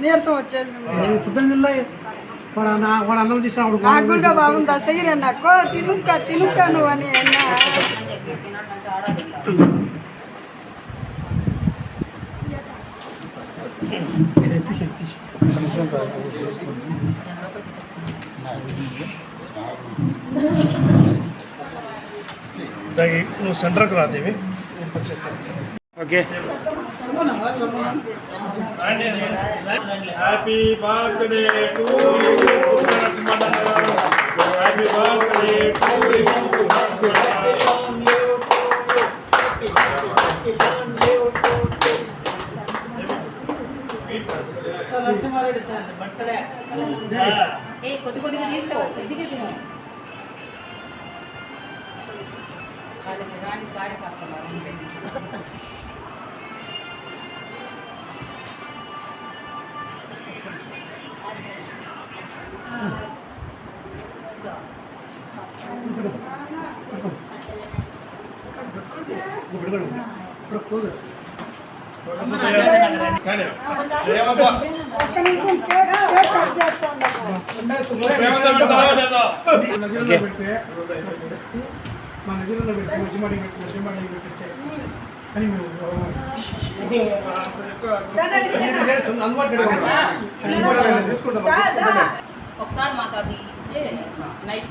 నీరసం వచ్చేసింది పొద్దున్న వాడు అన్న వాడు నాకు కూడా బాగుంది? అసగిరి నాకు. తినుక్క తినుక్క నువ్వు అని నువ్వు సెంటర్కి రాదేవి okay happy birthday to happy birthday to ఏ కొద్ది కొద్దిగా తీసుకో కొద్దిగా తిను వాళ్ళకి రాని లేదా? నదిలో పెట్టి మంచి మడి పెట్టి మంచి మడి ముసిమాడి పెట్టి అని మేము తీసుకుంటాం ఒకసారి మాకు అది ఇస్తే నైట్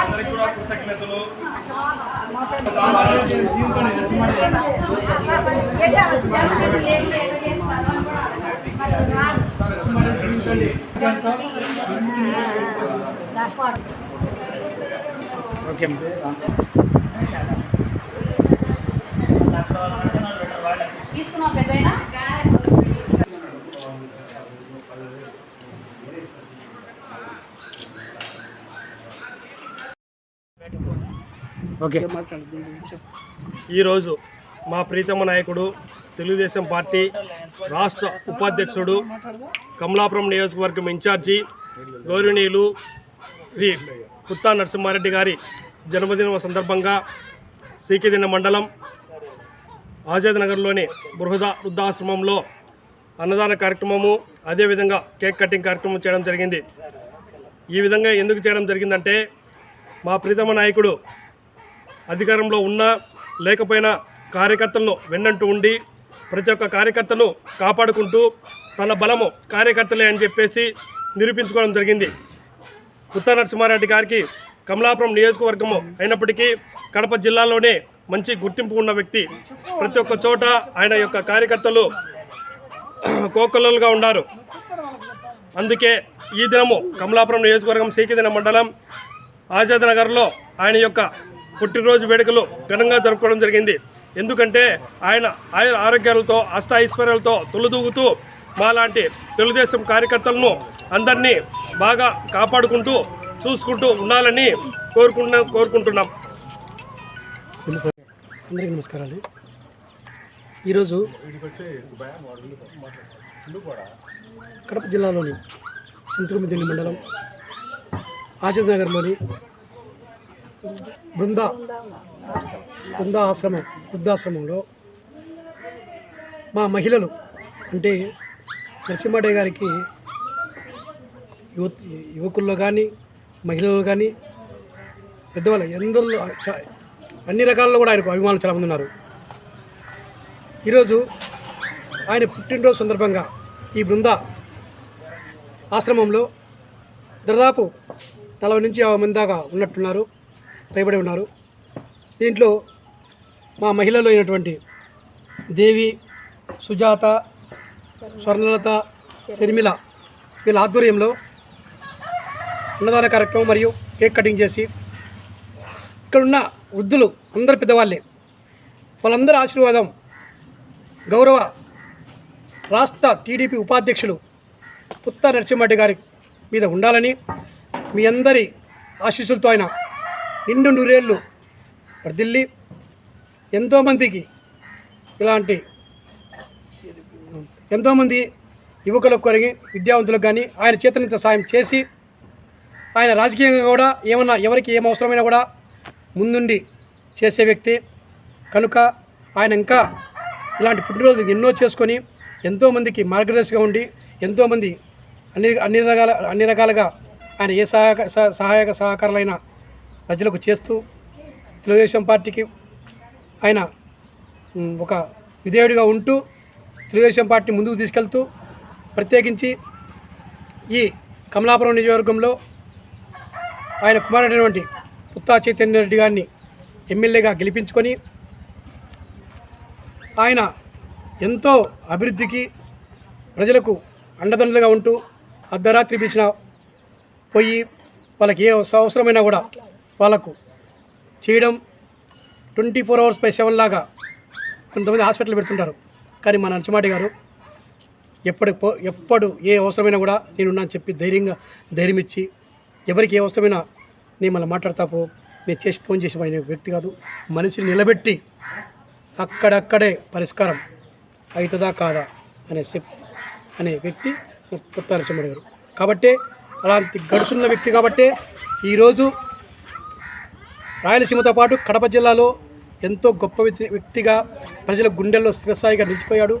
అందరికీ కూడా కృతజ్ఞతలు ఓకే తీసుకున్నావు పెద్దయినా? ఓకే. ఈరోజు మా ప్రీతమ నాయకుడు తెలుగుదేశం పార్టీ రాష్ట్ర ఉపాధ్యక్షుడు కమలాపురం నియోజకవర్గం ఇన్ఛార్జి గౌరవనీయులు శ్రీ పుత్తా నరసింహారెడ్డి గారి జన్మదినం సందర్భంగా సీకిదిన మండలం ఆజాద్ నగర్లోని బృహద వృద్ధాశ్రమంలో అన్నదాన కార్యక్రమము అదేవిధంగా కేక్ కటింగ్ కార్యక్రమం చేయడం జరిగింది. ఈ విధంగా ఎందుకు చేయడం జరిగిందంటే మా ప్రీతమ నాయకుడు అధికారంలో ఉన్నా లేకపోయినా కార్యకర్తలను వెన్నంటూ ఉండి ప్రతి ఒక్క కార్యకర్తను కాపాడుకుంటూ తన బలము కార్యకర్తలే అని చెప్పేసి నిరూపించుకోవడం జరిగింది. ఉత్తర నరసింహారెడ్డి గారికి కమలాపురం నియోజకవర్గము అయినప్పటికీ కడప జిల్లాలోనే మంచి గుర్తింపు ఉన్న వ్యక్తి. ప్రతి ఒక్క చోట ఆయన యొక్క కార్యకర్తలు కోకొల్లలుగా ఉన్నారు. అందుకే ఈ దినము కమలాపురం నియోజకవర్గం సీకిదిన మండలం ఆజాద్ నగర్లో ఆయన యొక్క పుట్టినరోజు వేడుకలు ఘనంగా జరుపుకోవడం జరిగింది. ఎందుకంటే ఆయన ఆయన ఆరోగ్యాలతో అష్టైశ్వర్యాలతో తొలిదూగుతూ మాలాంటి తెలుగుదేశం కార్యకర్తలను అందరినీ బాగా కాపాడుకుంటూ చూసుకుంటూ ఉండాలని కోరుకుంటున్నా కోరుకుంటున్నాం. అందరికీ నమస్కారాలు. ఈరోజు కడప జిల్లాలోని సంతకుమిదిల్లి మండలం ఆజాద్ నగర్లోని బృందా. బృంద ఆశ్రమం వృద్ధాశ్రమంలో మా మహిళలు అంటే నరసింహడే గారికి యువత యువకుల్లో కానీ మహిళలు కానీ పెద్దవాళ్ళు ఎందరిలో అన్ని రకాల్లో కూడా ఆయనకు అభిమానులు చాలామంది ఉన్నారు. ఈరోజు ఆయన పుట్టినరోజు సందర్భంగా ఈ బృంద ఆశ్రమంలో దాదాపు నలభై నుంచి యాభై మంది దాకా ఉన్నట్టున్నారు. భయపడి ఉన్నారు. దీంట్లో మా మహిళలు అయినటువంటి దేవి సుజాత స్వర్ణలత శర్మిల వీళ్ళ ఆధ్వర్యంలో అన్నదాన కార్యక్రమం మరియు కేక్ కటింగ్ చేసి ఇక్కడున్న వృద్ధులు అందరు పెద్దవాళ్ళే వాళ్ళందరి ఆశీర్వాదం గౌరవ రాష్ట్ర టీడీపీ ఉపాధ్యక్షులు పుత్త నరసింహరెడ్డి గారి మీద ఉండాలని మీ అందరి ఆశీస్సులతో ఆయన నిండు నూరేళ్ళు. ఢిల్లీ ఎంతోమందికి ఇలాంటి ఎంతోమంది యువకులకు కొరిగి విద్యావంతులకు కానీ ఆయన చేతనంత సాయం చేసి ఆయన రాజకీయంగా కూడా ఏమన్నా ఎవరికి ఏం అవసరమైనా కూడా ముందుండి చేసే వ్యక్తి. కనుక ఆయన ఇంకా ఇలాంటి పుట్టినరోజు ఎన్నో చేసుకొని ఎంతోమందికి మార్గదర్శిగా ఉండి ఎంతోమంది అన్ని అన్ని రకాల అన్ని రకాలుగా ఆయన ఏ సహాయక సహ- సహాయక సహకారాలైనా ప్రజలకు చేస్తూ తెలుగుదేశం పార్టీకి ఆయన ఒక విధేయుడిగా ఉంటూ తెలుగుదేశం పార్టీ ముందుకు తీసుకెళ్తూ ప్రత్యేకించి ఈ కమలాపురం నియోజకవర్గంలో ఆయన కుమారుడైనటువంటి పుత్తా చైతన్య రెడ్డి గారిని ఎమ్మెల్యేగా గెలిపించుకొని ఆయన ఎంతో అభివృద్ధికి ప్రజలకు అండదండలుగా ఉంటూ అర్ధరాత్రి పిలిచిన పోయి వాళ్ళకి ఏ అవసరమైనా కూడా వాళ్ళకు చేయడం twenty four hours by seven లాగా కొంతమంది హాస్పిటల్ పెడుతుంటారు. కానీ మన నరసింహాటి గారు ఎప్పటి ఎప్పుడు ఏ అవసరమైనా కూడా నేనున్నాను చెప్పి ధైర్యంగా ధైర్యం ఇచ్చి ఎవరికి ఏ అవసరమైనా నేను మళ్ళీ మాట్లాడతాపో నేను చేసి ఫోన్ చేసి పోయిన వ్యక్తి కాదు. మనిషిని నిలబెట్టి అక్కడక్కడే పరిష్కారం అవుతుందా కాదా అనే చెప్ అనే వ్యక్తి కొత్త నరసింహుడు గారు. కాబట్టి అలాంటి గడుసున్న వ్యక్తి కాబట్టే ఈరోజు రాయలసీమతో పాటు కడప జిల్లాలో ఎంతో గొప్ప వ్యక్తి- వ్యక్తిగా ప్రజల గుండెల్లో స్థిరస్థాయిగా నిలిచిపోయాడు.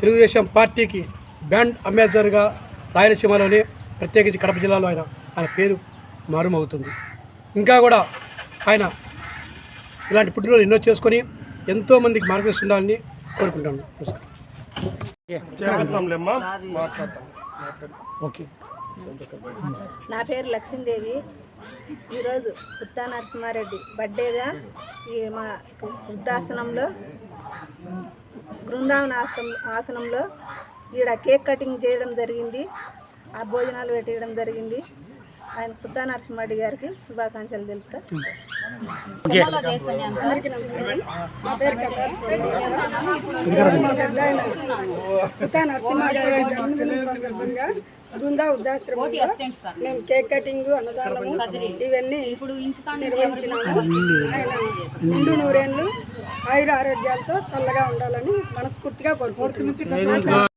తెలుగుదేశం పార్టీకి బ్యాండ్ అంబాసిడర్గా రాయలసీమలోనే ప్రత్యేకించి కడప జిల్లాలో ఆయన ఆయన పేరు మారుమవుతుంది. ఇంకా కూడా ఆయన ఇలాంటి పుట్టినరోజు ఎన్నో చేసుకొని ఎంతోమందికి మార్గదర్శనం ఉండాలని కోరుకుంటాను. నమస్కారం. ఓకే. నా పేరు లక్ష్మీదేవి. ఈరోజు పుత్తా నరసింహారెడ్డి బర్త్డేగా ఈ మా వృద్ధాసనంలో బృందావన ఆసనం ఆసనంలో ఈడ కేక్ కటింగ్ చేయడం జరిగింది. ఆ భోజనాలు పెట్టడం జరిగింది. ఆయన పుత్తా నరసింహారెడ్డి గారికి శుభాకాంక్షలు తెలుపుతా. అందరికీ నమస్కారం. నా పేరు పుత్తా నరసింహారెడ్డి జన్మదిన సందర్భంగా బృందా వృద్ధాశ్రమంలో మేము కేక్ కటింగ్ అన్నదానము ఇవన్నీ నిర్వహించినాము. ఆయన నిండు నూరేళ్ళు ఆయుర ఆరోగ్యాలతో చల్లగా ఉండాలని మనస్ఫూర్తిగా కోరుకుంటున్నాను